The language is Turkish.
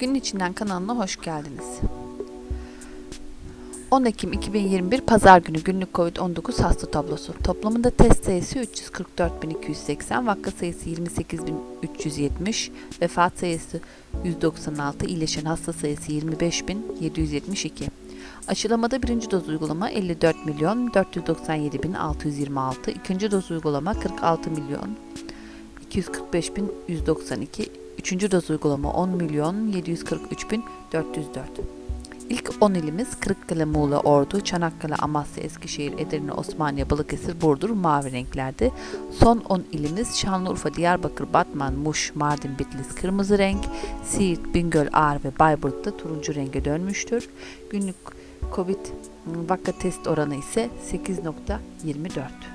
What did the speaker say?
Günün içinden kanalına hoş geldiniz. 10 Ekim 2021 Pazar günü günlük COVID-19 hasta tablosu. Toplamında test sayısı 344.280, vaka sayısı 28.370, vefat sayısı 196, iyileşen hasta sayısı 25.772. Aşılamada birinci doz uygulama 54 milyon 497 bin 626, ikinci doz uygulama 46 milyon 245 bin 192, üçüncü doz uygulama 10 milyon 743 bin 404. İlk 10 ilimiz Kırıkkale, Muğla, Ordu, Çanakkale, Amasya, Eskişehir, Edirne, Osmaniye, Balıkesir, Burdur mavi renklerde. Son 10 ilimiz Şanlıurfa, Diyarbakır, Batman, Muş, Mardin, Bitlis kırmızı renk, Siirt, Bingöl, Ağrı ve Bayburt'ta turuncu renge dönmüştür. Günlük Covid vaka test oranı ise 8.24.